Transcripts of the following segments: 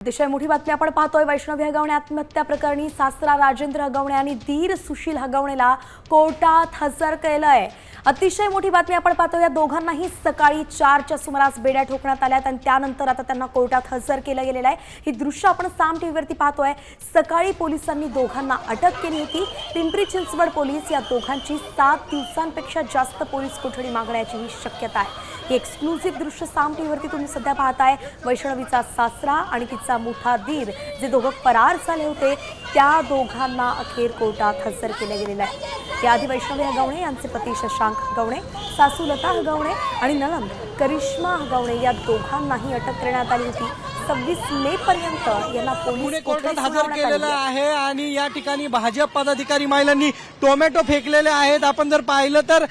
अतिशय मोठी बातमी आपण पाहतोय. वैष्णवी हगवणे आत्महत्या प्रकरणी सासरा राजेंद्र हगवणे आणि धीर सुशील हगवणेला कोर्टात हजर केलंय. अतिशय मोठी बातमी आपण पाहतो या दोघांनाही सकाळी चारच्या सुमारास बेड्या ठोकण्यात आल्यात आणि त्यानंतर आता त्यांना कोर्टात हजर केलं गेलेलं आहे. ही दृश्य आपण साम टीव्हीवरती पाहतोय. सकाळी पोलिसांनी दोघांना अटक केली होती. पिंपरी चिंचवड पोलीस या दोघांची सात दिवसांपेक्षा जास्त पोलीस कोठडी मागण्याची ही शक्यता आहे. ही एक्सक्लुझिव्ह दृश्य साम टीव्हीवरती तुम्ही सध्या पाहताय. वैष्णवीचा सासरा आणि तिचा मोठा दीर जे दोघं फरार झाले होते त्या दोघांना अखेर कोर्टात हजर केले गेलेलं आहे. याआधी वैष्णवी हगवणे यांचे पती शशांक हगवणे सासू लता हगवणे आणि नलंद करिश्मा हगवणे या दोघांनाही अटक करण्यात आली होती. सव्वीस मे पर्यंत यांना पुणे पोलीस कोर्टात हजर केलेलं आहे. आणि या ठिकाणी भाजप पदाधिकारी महिलांनी टोमॅटो फेकलेले आहेत. आपण जर पाहिलं तर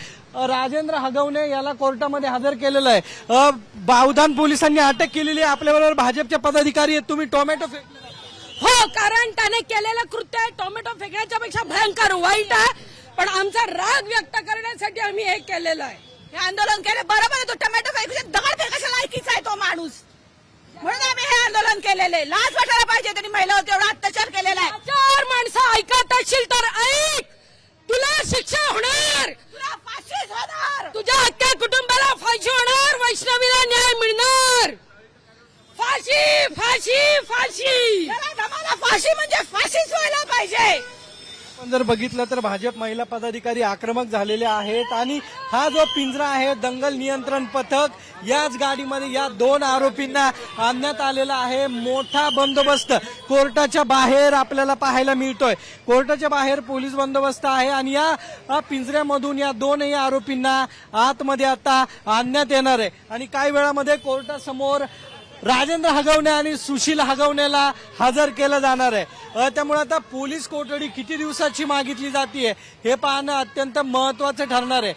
राजेंद्र हगवणे याला कोर्टामध्ये हजर केलेलं आहे. बावधान पोलिसांनी अटक केलेली आहे. आपल्याबरोबर भाजपचे पदाधिकारी आहेत. तुम्ही टोमॅटो फेकलेला आहे. हो कारण त्याने केलेलं कृत्य आहे. टोमॅटो फेकण्याच्या पेक्षा भयंकर वाईट आहे. पण आमचा राग व्यक्त करण्यासाठी आम्ही हे केलेलं आहे. हे आंदोलन केले. बरोबर आहे तो टोमॅटो फेकूच्या दगड फेकायच्या लायकीचा आहे तो माणूस म्हणून आम्ही हे आंदोलन केलेले लाज वाटायला पाहिजे त्यांनी महिलावर एवढा अत्याचार केलेला आहे. चार माणसं ऐकत असशील तर ऐक. तुला शिक्षा होणार. तुला फाशीच होणार. तुझ्या अख्ख्या कुटुंबाला फाशी होणार. वैष्णवीला न्याय मिळणार. फाशी फाशी फाशी. त्याला फाशी म्हणजे फाशीच पाहिजे आपण जर बघितलं तर भाजप महिला पदाधिकारी आक्रमक झालेले आहेत आणि हा जो पिंजरा आहे दंगल नियंत्रण पथक याच गाडीमध्ये या दोन आरोपींना आणण्यात आलेला आहे. मोठा बंदोबस्त कोर्टाच्या बाहेर आपल्याला पाहायला मिळतोय. कोर्टाच्या बाहेर पोलीस बंदोबस्त आहे आणि या या पिंजऱ्यामधून या दोनही आरोपींना आतमध्ये आता आणण्यात येणार आहे. आणि काही वेळामध्ये कोर्टासमोर राजेंद्र हगवणे आणि सुशील हगवणेला हजर केलं जाणार आहे. त्यामुळे आता पोलीस कोठडी किती दिवसाची मागितली जाते हे पाहणं अत्यंत महत्वाचं ठरणार आहे.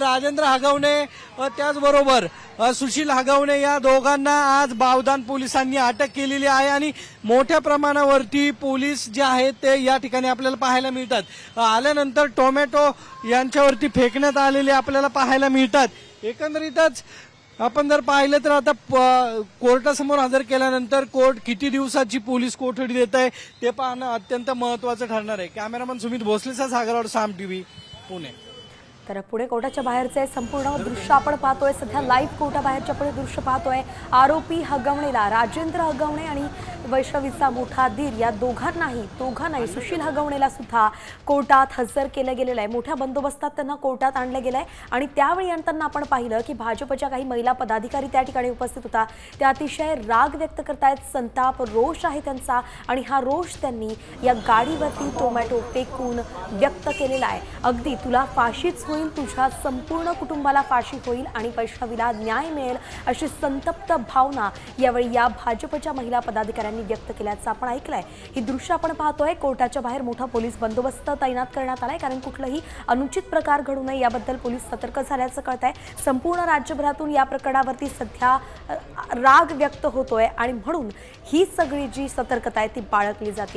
राजेंद्र हगवणे त्याचबरोबर सुशील हगवणे या दोघांना आज बावधान पोलिसांनी अटक केलेली आहे आणि मोठ्या प्रमाणावरती पोलीस जे आहेत ते या ठिकाणी आपल्याला पाहायला मिळतात. आल्यानंतर टोमॅटो यांच्यावरती फेकण्यात आलेले आपल्याला पाहायला मिळतात. एकंदरीतच आपण जर पाहिलं तर आता प- कोर्टासमोर हजर केल्यानंतर कोर्ट किती दिवसाची पोलीस कोठडी देत आहे ते पाहणं अत्यंत महत्वाचं ठरणार आहे. कॅमेरामन सुमित भोसलेचा सागरावर साम टीव्ही पुणे. तर पुणे कोर्टाच्या बाहेरचे संपूर्ण दृश्य आपण पाहतोय. सध्या लाईव्ह कोर्टाबाहेरच्या पुढे दृश्य पाहतोय. आरोपी हगवणेला राजेंद्र हगवणे आणि वैष्णवीचा मोठा धीर या दोघांनाही दोघांनाही सुशील हगवणेला सुद्धा कोर्टात हजर केलं गेलेलं आहे. मोठ्या बंदोबस्तात त्यांना कोर्टात आणलं गेलं आहे आणि त्यावेळी आणताना आपण पाहिलं की भाजपच्या काही महिला पदाधिकारी त्या ठिकाणी उपस्थित होता. त्या अतिशय राग व्यक्त करतायत संताप रोष आहे त्यांचा आणि हा रोष त्यांनी या गाडीवरती टोमॅटो फेकून व्यक्त केलेला आहे. अगदी तुला फाशीच होईल तुझ्या संपूर्ण कुटुंबाला फाशी होईल आणि वैष्णवीला न्याय मिळेल अशी संतप्त भावना यावेळी या भाजपच्या महिला पदाधिकाऱ्यांनी व्यक्त केल्याचं आपण ऐकलंय. ही दृश्य आपण पाहतोय. कोर्टाच्या बाहेर मोठा पोलीस बंदोबस्त तैनात करण्यात आलाय. कारण कुठलाही अनुचित प्रकार घडू नये याबद्दल पोलीस सतर्क झाल्याचं कळत आहे संपूर्ण राज्यभरातून या प्रकरणावरती सध्या राग व्यक्त होतोय. आणि म्हणून ही सगळी जी सतर्कता आहे ती बाळगली जाते